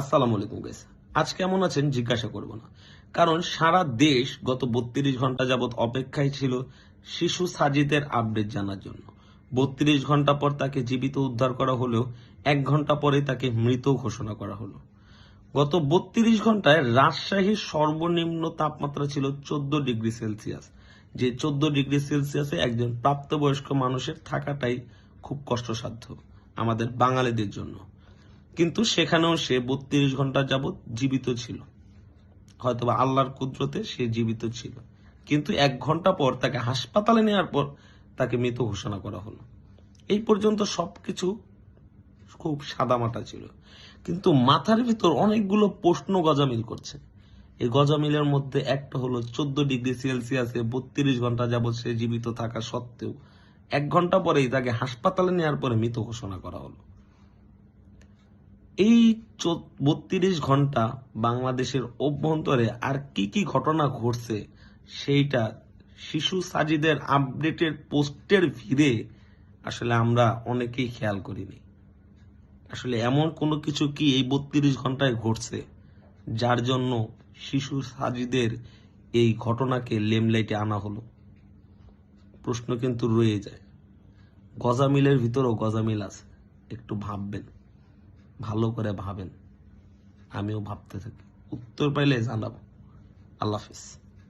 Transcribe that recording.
আসসালামু আলাইকুম গাইস আজ কেমন আছেন জিজ্ঞাসা করব না। কারণ সারা দেশ গত বত্রিশ ঘণ্টা যাবত অপেক্ষায় ছিল শিশু সাজিদের আপডেট জানার জন্য। বত্রিশ ঘণ্টা পর তাকে জীবিত উদ্ধার করা হলেও এক ঘণ্টা পরে তাকে মৃত ঘোষণা করা হলো। গত বত্রিশ ঘন্টায় রাজশাহীর সর্বনিম্ন তাপমাত্রা ছিল চোদ্দ ডিগ্রি সেলসিয়াস। যে চোদ্দ ডিগ্রি সেলসিয়াসে একজন প্রাপ্তবয়স্ক মানুষের থাকাটাই খুব কষ্টসাধ্য আমাদের বাঙালিদের জন্য। কিন্তু সেখানেও সে বত্রিশ ঘণ্টা যাবৎ জীবিত ছিল। হয়তোবা আল্লাহর কুদরতে সে জীবিত ছিল। কিন্তু এক ঘণ্টা পর তাকে হাসপাতালে নেওয়ার পর তাকে মৃত ঘোষণা করা হলো। এই পর্যন্ত সবকিছু খুব সাদামাটা ছিল। কিন্তু মাথার ভিতর অনেকগুলো প্রশ্ন গজামিল করছে। এই গজামিলের মধ্যে একটা হলো চোদ্দ ডিগ্রি সেলসিয়াসে বত্রিশ ঘণ্টা যাবৎ সে জীবিত থাকা সত্ত্বেও এক ঘণ্টা পরেই তাকে হাসপাতালে নেওয়ার পরে মৃত ঘোষণা করা হলো। এই বত্রিশ ঘণ্টা বাংলাদেশের অভ্যন্তরে আর কি কি ঘটনা ঘটছে সেইটা শিশু সাজিদের আপডেটের পোস্টের ভিড়ে আসলে আমরা অনেকেই খেয়াল করিনি। আসলে এমন কোনো কিছু কি এই বত্রিশ ঘন্টায় ঘটছে যার জন্য শিশু সাজিদের এই ঘটনাকে লেমলাইটে আনা হলো? প্রশ্ন কিন্তু রয়ে যায়। গজামিলের ভিতরেও গজামিল আছে, একটু ভাববেন। ভালো করে ভাবেন। আমিও ভাবতে থাকি। উত্তর পাইলে জানাব। আল্লাহ হাফিজ।